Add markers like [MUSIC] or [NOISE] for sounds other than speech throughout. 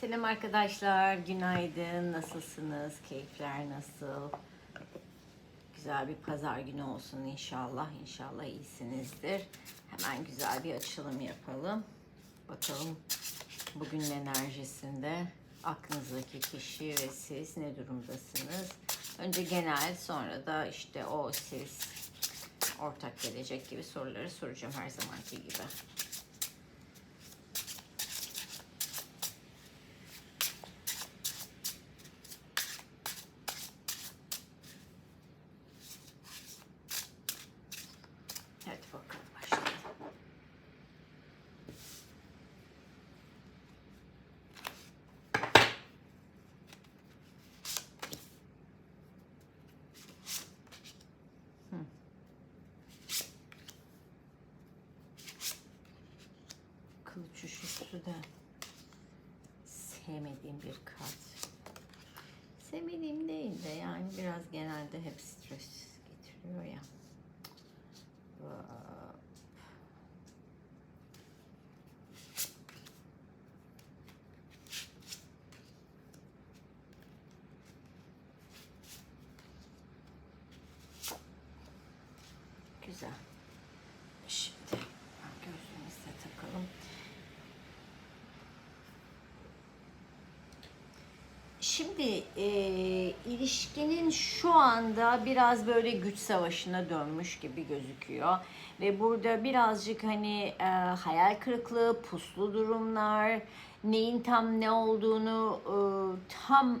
Selam arkadaşlar, günaydın. Nasılsınız? Keyifler nasıl? Güzel bir pazar günü olsun inşallah. İnşallah iyisinizdir. Hemen güzel bir açılım yapalım. Bakalım bugünün enerjisinde aklınızdaki kişi ve siz ne durumdasınız? Önce genel, sonra da işte o siz ortak gelecek gibi soruları soracağım her zamanki gibi. Hadi bakalım başlayalım. Hı. De sevmediğim bir kart. Sevmediğim değil de yani biraz genelde hep stres getiriyor ya. Güzel. Şimdi gözlüğümüzü de takalım. Şimdi e, ilişkinin şu anda biraz böyle güç savaşına dönmüş gibi gözüküyor. Ve burada birazcık hani e, hayal kırıklığı, puslu durumlar, neyin tam ne olduğunu e, tam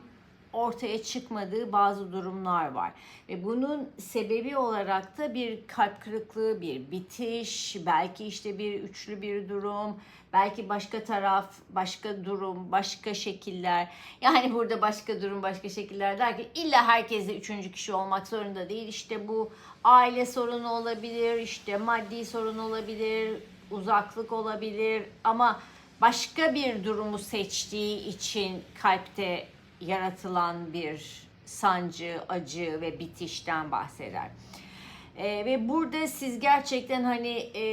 ortaya çıkmadığı bazı durumlar var. Ve bunun sebebi olarak da bir kalp kırıklığı, bir bitiş, belki işte bir üçlü bir durum, belki başka taraf, başka durum, başka şekiller. Yani burada başka durum, başka şekiller derken illa herkese üçüncü kişi olmak zorunda değil. İşte bu aile sorunu olabilir, işte maddi sorun olabilir, uzaklık olabilir ama başka bir durumu seçtiği için kalpte yaratılan bir sancı, acı ve bitişten bahseder. Ee, ve burada siz gerçekten hani e,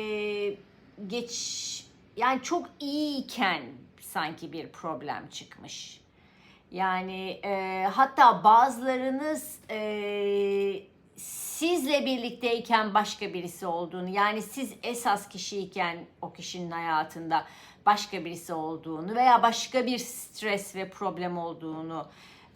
geç yani çok iyiyken sanki bir problem çıkmış. Yani e, hatta bazılarınız e, sizle birlikteyken başka birisi olduğunu yani siz esas kişiyken o kişinin hayatında başka birisi olduğunu veya başka bir stres ve problem olduğunu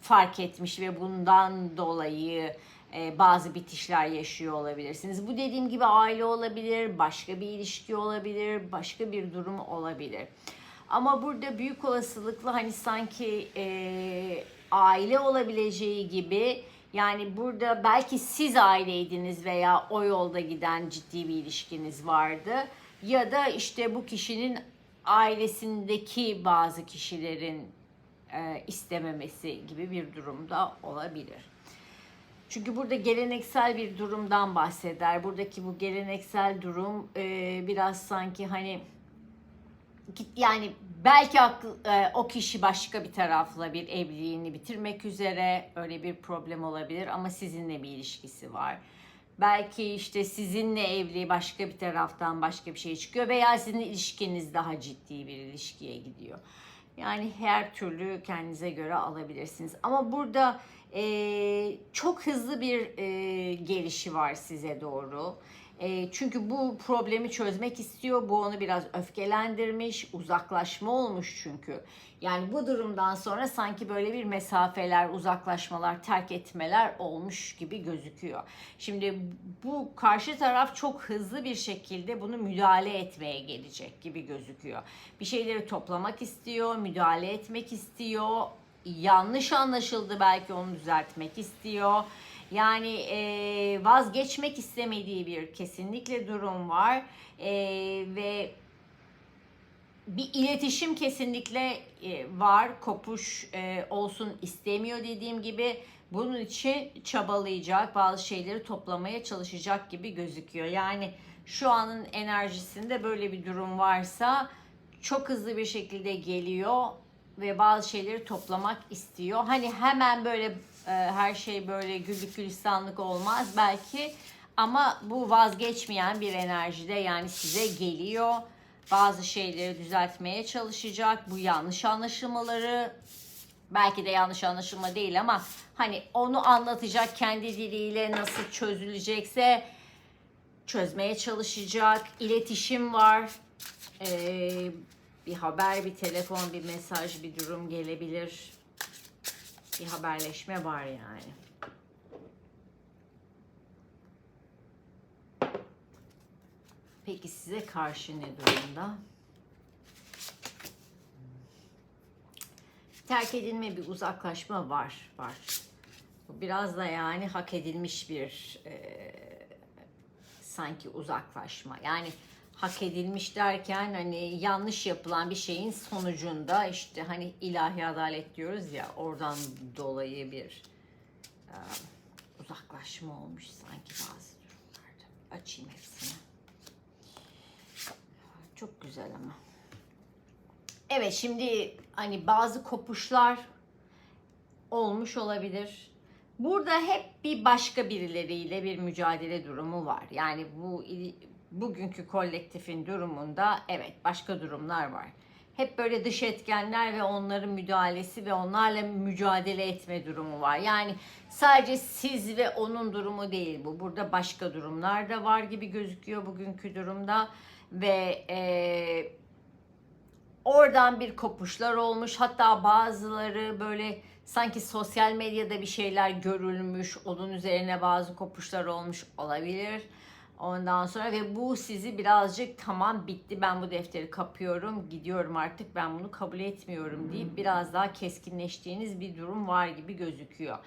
fark etmiş ve bundan dolayı e, bazı bitişler yaşıyor olabilirsiniz. Bu dediğim gibi aile olabilir, başka bir ilişki olabilir, başka bir durum olabilir. Ama burada büyük olasılıkla hani sanki e, aile olabileceği gibi yani burada belki siz aileydiniz veya o yolda giden ciddi bir ilişkiniz vardı. Ya da işte bu kişinin ailesindeki bazı kişilerin e, istememesi gibi bir durumda olabilir. Çünkü burada geleneksel bir durumdan bahseder. Buradaki bu geleneksel durum e, biraz sanki hani yani belki aklı- e, o kişi başka bir tarafla bir evliliğini bitirmek üzere öyle bir problem olabilir ama sizinle bir ilişkisi var. Belki işte sizinle evli başka bir taraftan başka bir şey çıkıyor veya sizin ilişkiniz daha ciddi bir ilişkiye gidiyor. Yani her türlü kendinize göre alabilirsiniz. Ama burada e, çok hızlı bir e, gelişi var size doğru. E, çünkü bu problemi çözmek istiyor. Bu onu biraz öfkelendirmiş, uzaklaşma olmuş çünkü. Yani bu durumdan sonra sanki böyle bir mesafeler, uzaklaşmalar, terk etmeler olmuş gibi gözüküyor. Şimdi bu karşı taraf çok hızlı bir şekilde bunu müdahale etmeye gelecek gibi gözüküyor. Bir şeyleri toplamak istiyor, müdahale etmek istiyor. Yanlış anlaşıldı belki onu düzeltmek istiyor. Yani e, vazgeçmek istemediği bir kesinlikle durum var E, ve bir iletişim kesinlikle e, var. Kopuş e, olsun istemiyor dediğim gibi. Bunun için çabalayacak, bazı şeyleri toplamaya çalışacak gibi gözüküyor. Yani şu anın enerjisinde böyle bir durum varsa çok hızlı bir şekilde geliyor ve bazı şeyleri toplamak istiyor. Hani hemen böyle her şey böyle güllük gülistanlık olmaz belki ama bu vazgeçmeyen bir enerjide yani size geliyor bazı şeyleri düzeltmeye çalışacak. Bu yanlış anlaşılmaları belki de yanlış anlaşılma değil ama hani onu anlatacak kendi diliyle nasıl çözülecekse çözmeye çalışacak. İletişim var. Ee, bir haber, bir telefon, bir mesaj, bir durum gelebilir. Bir haberleşme var yani. Peki size karşı ne durumda? Terk edilme bir uzaklaşma var, var. Bu biraz da yani hak edilmiş bir e, sanki uzaklaşma. Yani hak edilmiş derken hani yanlış yapılan bir şeyin sonucunda işte hani ilahi adalet diyoruz ya oradan dolayı bir e, uzaklaşma olmuş sanki bazı durumlarda. Açayım hepsini. Çok güzel ama. Evet şimdi hani bazı kopuşlar olmuş olabilir. Burada hep bir başka birileriyle bir mücadele durumu var. Yani bu bugünkü kolektifin durumunda evet başka durumlar var. Hep böyle dış etkenler ve onların müdahalesi ve onlarla mücadele etme durumu var. Yani sadece siz ve onun durumu değil bu. Burada başka durumlar da var gibi gözüküyor bugünkü durumda ve eee oradan bir kopuşlar olmuş. Hatta bazıları böyle sanki sosyal medyada bir şeyler görülmüş. Onun üzerine bazı kopuşlar olmuş olabilir. Ondan sonra ve bu sizi birazcık tamam bitti ben bu defteri kapıyorum gidiyorum artık ben bunu kabul etmiyorum deyip biraz daha keskinleştiğiniz bir durum var gibi gözüküyor.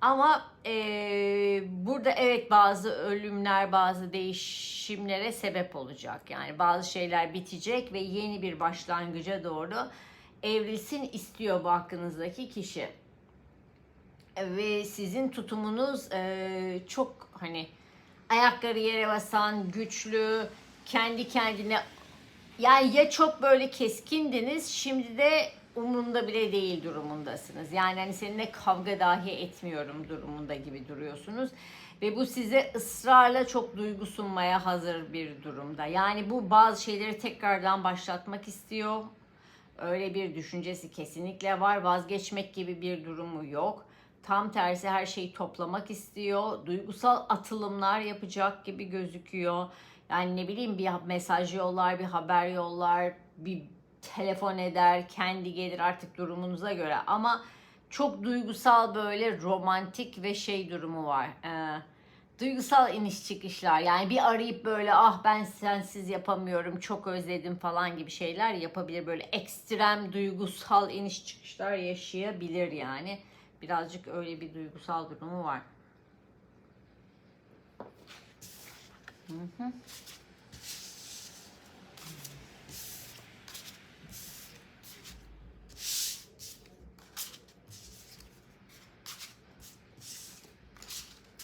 Ama eee, burada evet bazı ölümler, bazı değişimlere sebep olacak. Yani bazı şeyler bitecek ve yeni bir başlangıca doğru evrilsin istiyor bu hakkınızdaki kişi. Ve sizin tutumunuz eee, çok hani ayakları yere basan, güçlü, kendi kendine yani ya çok böyle keskindiniz şimdi de umurumda bile değil durumundasınız. Yani hani seninle kavga dahi etmiyorum durumunda gibi duruyorsunuz. Ve bu size ısrarla çok duygu sunmaya hazır bir durumda. Yani bu bazı şeyleri tekrardan başlatmak istiyor. Öyle bir düşüncesi kesinlikle var. Vazgeçmek gibi bir durumu yok. Tam tersi her şeyi toplamak istiyor. Duygusal atılımlar yapacak gibi gözüküyor. Yani ne bileyim bir mesaj yollar, bir haber yollar, bir telefon eder, kendi gelir artık durumunuza göre. Ama çok duygusal böyle romantik ve şey durumu var. Ee, duygusal iniş çıkışlar. Yani bir arayıp böyle ah ben sensiz yapamıyorum, çok özledim falan gibi şeyler yapabilir. Böyle ekstrem duygusal iniş çıkışlar yaşayabilir yani. Birazcık öyle bir duygusal durumu var. Hı hı.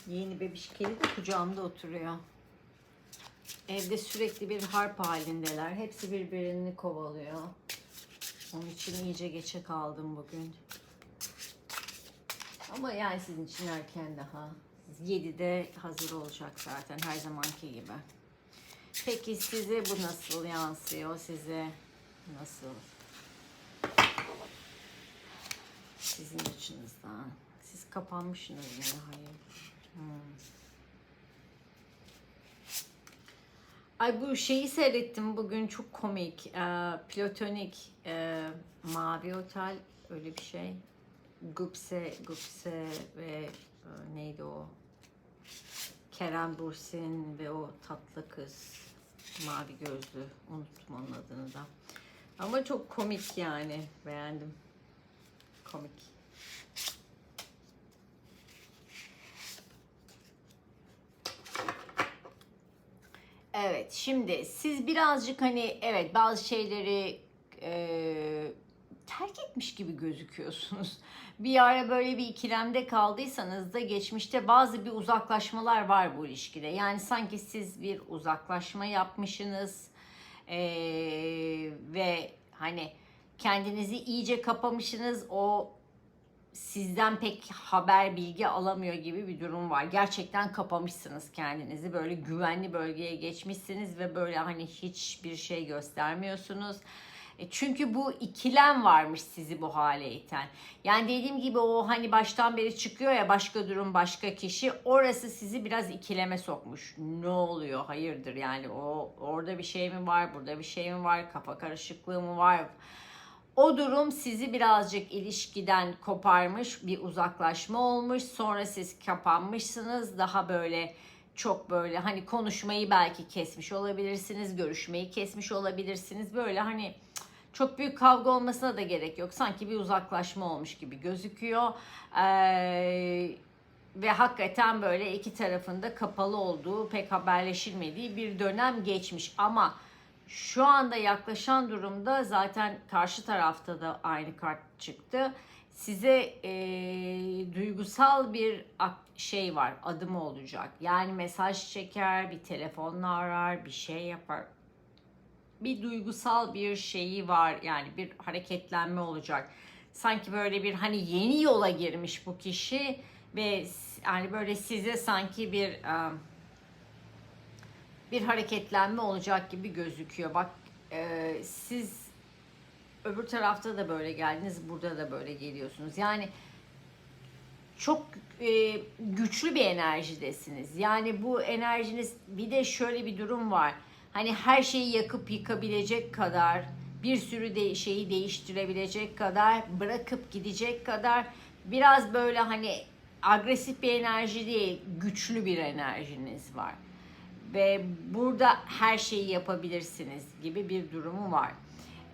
Yeni bebiş kedi de kucağımda oturuyor. Evde sürekli bir harp halindeler. Hepsi birbirini kovalıyor. Onun için iyice geçe kaldım bugün. Ama yani sizin için erken daha. 7'de hazır olacak zaten her zamanki gibi. Peki size bu nasıl yansıyor? Size nasıl? Sizin açınızdan. Siz kapanmışsınız yine hayır. Hmm. Ay bu şeyi seyrettim bugün çok komik. Ee, platonik e, Mavi Otel öyle bir şey. Gupse, Gupse ve e, neydi o? Kerem Bursin ve o tatlı kız mavi gözlü unuttum onun adını da. Ama çok komik yani beğendim. Komik. Evet, şimdi siz birazcık hani evet bazı şeyleri e, terk etmiş gibi gözüküyorsunuz. Bir ara böyle bir ikilemde kaldıysanız da geçmişte bazı bir uzaklaşmalar var bu ilişkide. Yani sanki siz bir uzaklaşma yapmışsınız e, ve hani kendinizi iyice kapamışsınız o sizden pek haber bilgi alamıyor gibi bir durum var. Gerçekten kapamışsınız kendinizi. Böyle güvenli bölgeye geçmişsiniz ve böyle hani hiçbir şey göstermiyorsunuz. E, Çünkü bu ikilem varmış sizi bu hale iten. Yani dediğim gibi o hani baştan beri çıkıyor ya başka durum başka kişi orası sizi biraz ikileme sokmuş. Ne oluyor? Hayırdır yani o orada bir şey mi var? Burada bir şey mi var? Kafa karışıklığı mı var? O durum sizi birazcık ilişkiden koparmış, bir uzaklaşma olmuş. Sonra siz kapanmışsınız. Daha böyle çok böyle hani konuşmayı belki kesmiş olabilirsiniz, görüşmeyi kesmiş olabilirsiniz. Böyle hani çok büyük kavga olmasına da gerek yok. Sanki bir uzaklaşma olmuş gibi gözüküyor. Ee, ve hakikaten böyle iki tarafında kapalı olduğu, pek haberleşilmediği bir dönem geçmiş. Ama şu anda yaklaşan durumda zaten karşı tarafta da aynı kart çıktı. Size e, duygusal bir şey var, adımı olacak. Yani mesaj çeker, bir telefonla arar, bir şey yapar. Bir duygusal bir şeyi var yani bir hareketlenme olacak. Sanki böyle bir hani yeni yola girmiş bu kişi ve yani böyle size sanki bir bir hareketlenme olacak gibi gözüküyor. Bak siz öbür tarafta da böyle geldiniz, burada da böyle geliyorsunuz. Yani çok e, güçlü bir enerjidesiniz. Yani bu enerjiniz bir de şöyle bir durum var. Hani her şeyi yakıp yıkabilecek kadar, bir sürü de şeyi değiştirebilecek kadar, bırakıp gidecek kadar biraz böyle hani agresif bir enerji değil, güçlü bir enerjiniz var ve burada her şeyi yapabilirsiniz gibi bir durumu var.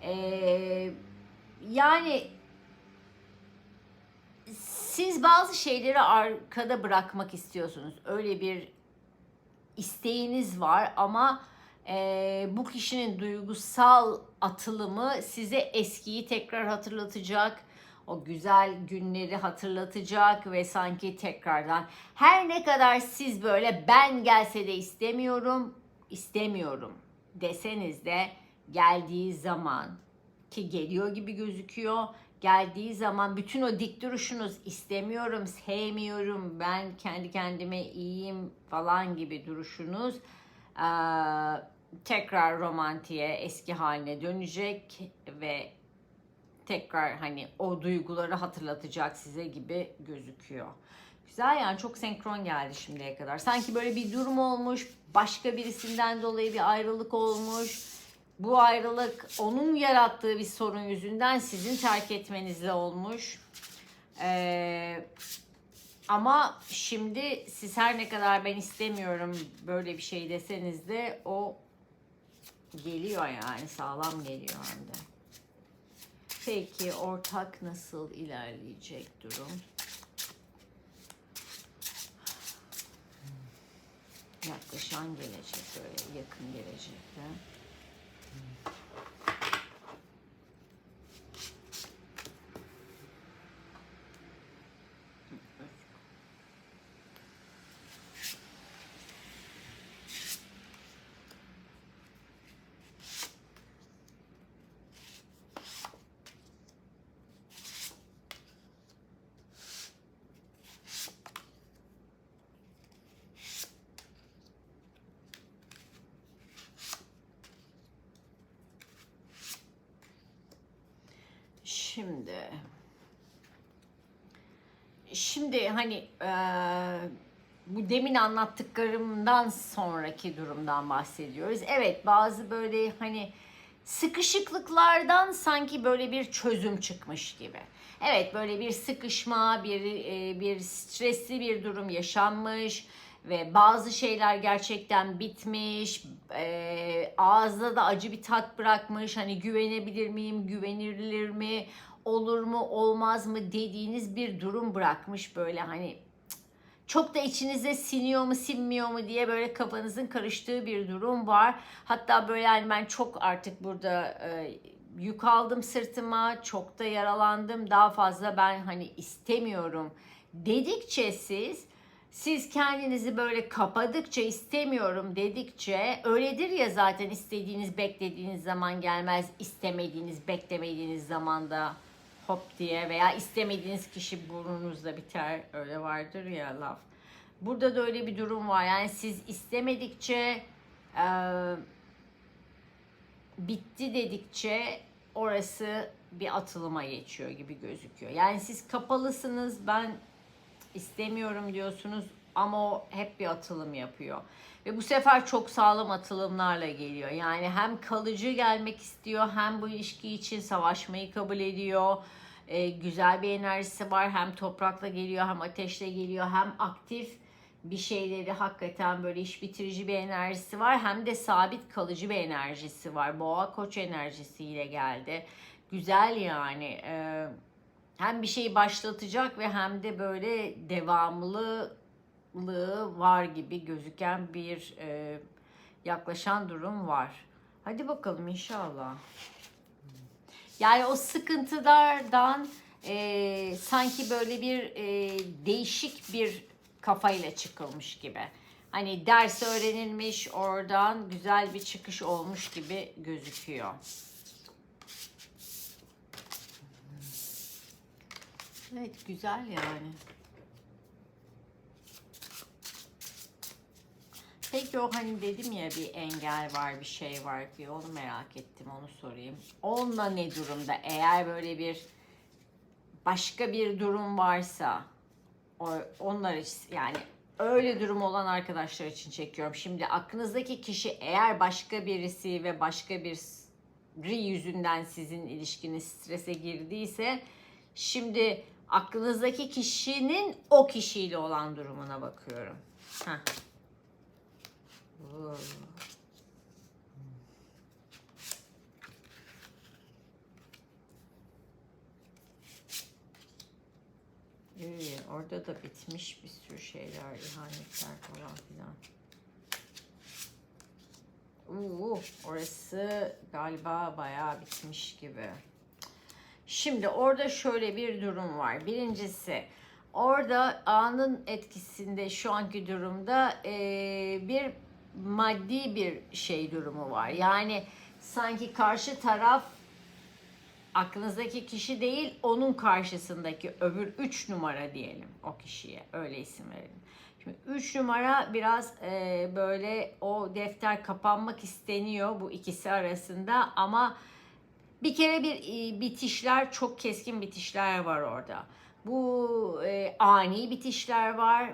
Ee, yani siz bazı şeyleri arkada bırakmak istiyorsunuz. Öyle bir isteğiniz var ama e, bu kişinin duygusal atılımı size eskiyi tekrar hatırlatacak. O güzel günleri hatırlatacak ve sanki tekrardan her ne kadar siz böyle ben gelse de istemiyorum, istemiyorum deseniz de geldiği zaman ki geliyor gibi gözüküyor. Geldiği zaman bütün o dik duruşunuz istemiyorum, sevmiyorum, ben kendi kendime iyiyim falan gibi duruşunuz tekrar romantiğe eski haline dönecek ve tekrar hani o duyguları hatırlatacak size gibi gözüküyor. Güzel yani çok senkron geldi şimdiye kadar. Sanki böyle bir durum olmuş, başka birisinden dolayı bir ayrılık olmuş. Bu ayrılık onun yarattığı bir sorun yüzünden sizin terk etmenizle olmuş. Ee, ama şimdi siz her ne kadar ben istemiyorum böyle bir şey deseniz de o geliyor yani sağlam geliyor hem. Peki ortak nasıl ilerleyecek durum? Yaklaşan gelecek böyle yakın gelecekte. Şimdi şimdi hani eee, bu demin anlattıklarımdan sonraki durumdan bahsediyoruz. Evet bazı böyle hani sıkışıklıklardan sanki böyle bir çözüm çıkmış gibi. Evet böyle bir sıkışma, bir e, bir stresli bir durum yaşanmış ve bazı şeyler gerçekten bitmiş. E, ağızda da acı bir tat bırakmış. Hani güvenebilir miyim, güvenilir mi, olur mu, olmaz mı dediğiniz bir durum bırakmış böyle hani çok da içinize siniyor mu sinmiyor mu diye böyle kafanızın karıştığı bir durum var. Hatta böyle yani ben çok artık burada e, yük aldım sırtıma, çok da yaralandım. Daha fazla ben hani istemiyorum dedikçe siz siz kendinizi böyle kapadıkça istemiyorum dedikçe öyledir ya zaten istediğiniz beklediğiniz zaman gelmez istemediğiniz beklemediğiniz zaman da hop diye veya istemediğiniz kişi burnunuzda biter. Öyle vardır ya laf. Burada da öyle bir durum var. Yani siz istemedikçe e, bitti dedikçe orası bir atılıma geçiyor gibi gözüküyor. Yani siz kapalısınız ben istemiyorum diyorsunuz ama o hep bir atılım yapıyor. Ve bu sefer çok sağlam atılımlarla geliyor. Yani hem kalıcı gelmek istiyor hem bu ilişki için savaşmayı kabul ediyor. Ee, güzel bir enerjisi var. Hem toprakla geliyor hem ateşle geliyor hem aktif bir şeyleri hakikaten böyle iş bitirici bir enerjisi var. Hem de sabit kalıcı bir enerjisi var. Boğa koç enerjisiyle geldi. Güzel yani. Ee, hem bir şeyi başlatacak ve hem de böyle devamlılığı var gibi gözüken bir e, yaklaşan durum var. Hadi bakalım inşallah. Yani o sıkıntılardan e, sanki böyle bir e, değişik bir kafayla çıkılmış gibi. Hani ders öğrenilmiş, oradan güzel bir çıkış olmuş gibi gözüküyor. Evet güzel yani. Peki o hani dedim ya bir engel var bir şey var diye onu merak ettim onu sorayım. Onunla ne durumda? Eğer böyle bir başka bir durum varsa onlar yani öyle durum olan arkadaşlar için çekiyorum. Şimdi aklınızdaki kişi eğer başka birisi ve başka bir yüzünden sizin ilişkiniz strese girdiyse şimdi aklınızdaki kişinin o kişiyle olan durumuna bakıyorum. Heh. İyi, orada da bitmiş bir sürü şeyler, ihanetler falan filan. Uuu, orası galiba bayağı bitmiş gibi. Şimdi orada şöyle bir durum var. Birincisi, orada anın etkisinde şu anki durumda eee, bir maddi bir şey durumu var. Yani sanki karşı taraf aklınızdaki kişi değil, onun karşısındaki öbür 3 numara diyelim o kişiye. Öyle isim verelim. Şimdi 3 numara biraz e, böyle o defter kapanmak isteniyor bu ikisi arasında ama bir kere bir e, bitişler çok keskin bitişler var orada. Bu e, ani bitişler var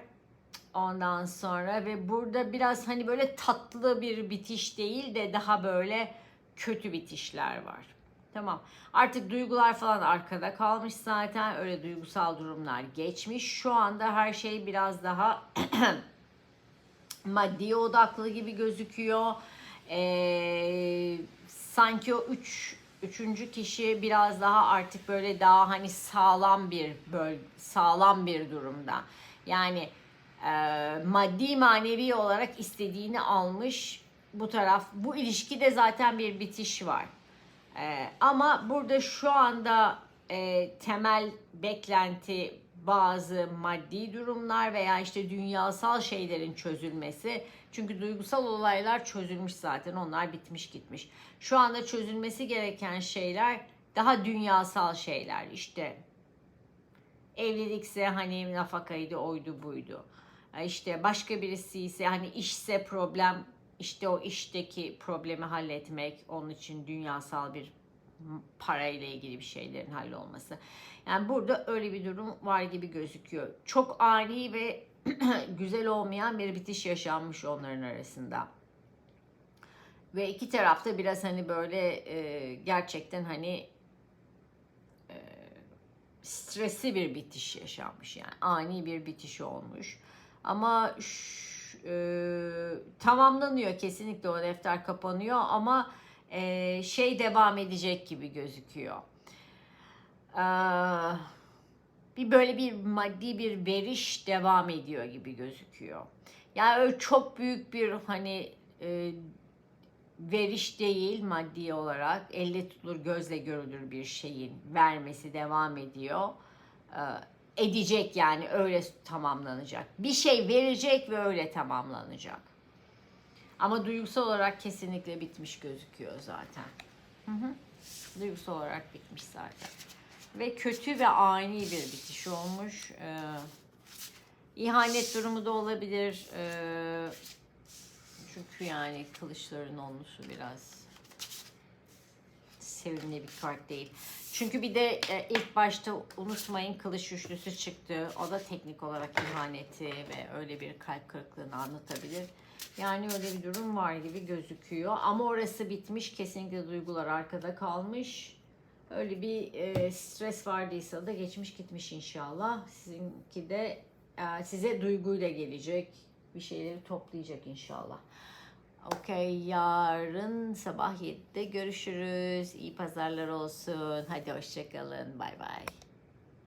ondan sonra ve burada biraz hani böyle tatlı bir bitiş değil de daha böyle kötü bitişler var. Tamam. Artık duygular falan arkada kalmış zaten. Öyle duygusal durumlar geçmiş. Şu anda her şey biraz daha [CLEARS THROAT] maddi odaklı gibi gözüküyor. Ee, sanki o üç, üçüncü kişi biraz daha artık böyle daha hani sağlam bir böl sağlam bir durumda. Yani e, maddi manevi olarak istediğini almış bu taraf. Bu ilişkide zaten bir bitiş var. Ee, ama burada şu anda e, temel beklenti bazı maddi durumlar veya işte dünyasal şeylerin çözülmesi. Çünkü duygusal olaylar çözülmüş zaten onlar bitmiş gitmiş. Şu anda çözülmesi gereken şeyler daha dünyasal şeyler işte evlilikse hani nafakaydı oydu buydu. E, İşte başka birisi ise hani işse problem işte o işteki problemi halletmek onun için dünyasal bir parayla ilgili bir şeylerin hallolması. Yani burada öyle bir durum var gibi gözüküyor. Çok ani ve [CLEARS THROAT] güzel olmayan bir bitiş yaşanmış onların arasında. Ve iki tarafta biraz hani böyle e, gerçekten hani e, stresli bir bitiş yaşanmış yani ani bir bitiş olmuş. Ama ş- e, tamamlanıyor kesinlikle o defter kapanıyor ama e, şey devam edecek gibi gözüküyor. Ee, bir böyle bir maddi bir veriş devam ediyor gibi gözüküyor. Yani öyle çok büyük bir hani e, veriş değil maddi olarak elle tutulur gözle görülür bir şeyin vermesi devam ediyor. Ee, edecek yani öyle tamamlanacak. Bir şey verecek ve öyle tamamlanacak. Ama duygusal olarak kesinlikle bitmiş gözüküyor zaten. Hı hı. Duygusal olarak bitmiş zaten. Ve kötü ve ani bir bitiş olmuş. Ee, ihanet durumu da olabilir. Ee, çünkü yani kılıçların olması biraz sevimli bir kart değil. Çünkü bir de e, ilk başta unutmayın kılıç üçlüsü çıktı. O da teknik olarak ihaneti ve öyle bir kalp kırıklığını anlatabilir. Yani öyle bir durum var gibi gözüküyor. Ama orası bitmiş. Kesinlikle duygular arkada kalmış. Öyle bir e, stres vardıysa da geçmiş gitmiş inşallah. Sizinki de e, size duyguyla gelecek. Bir şeyleri toplayacak inşallah. Okey yarın sabah 7'de görüşürüz. İyi pazarlar olsun. Hadi hoşçakalın. Bay bay.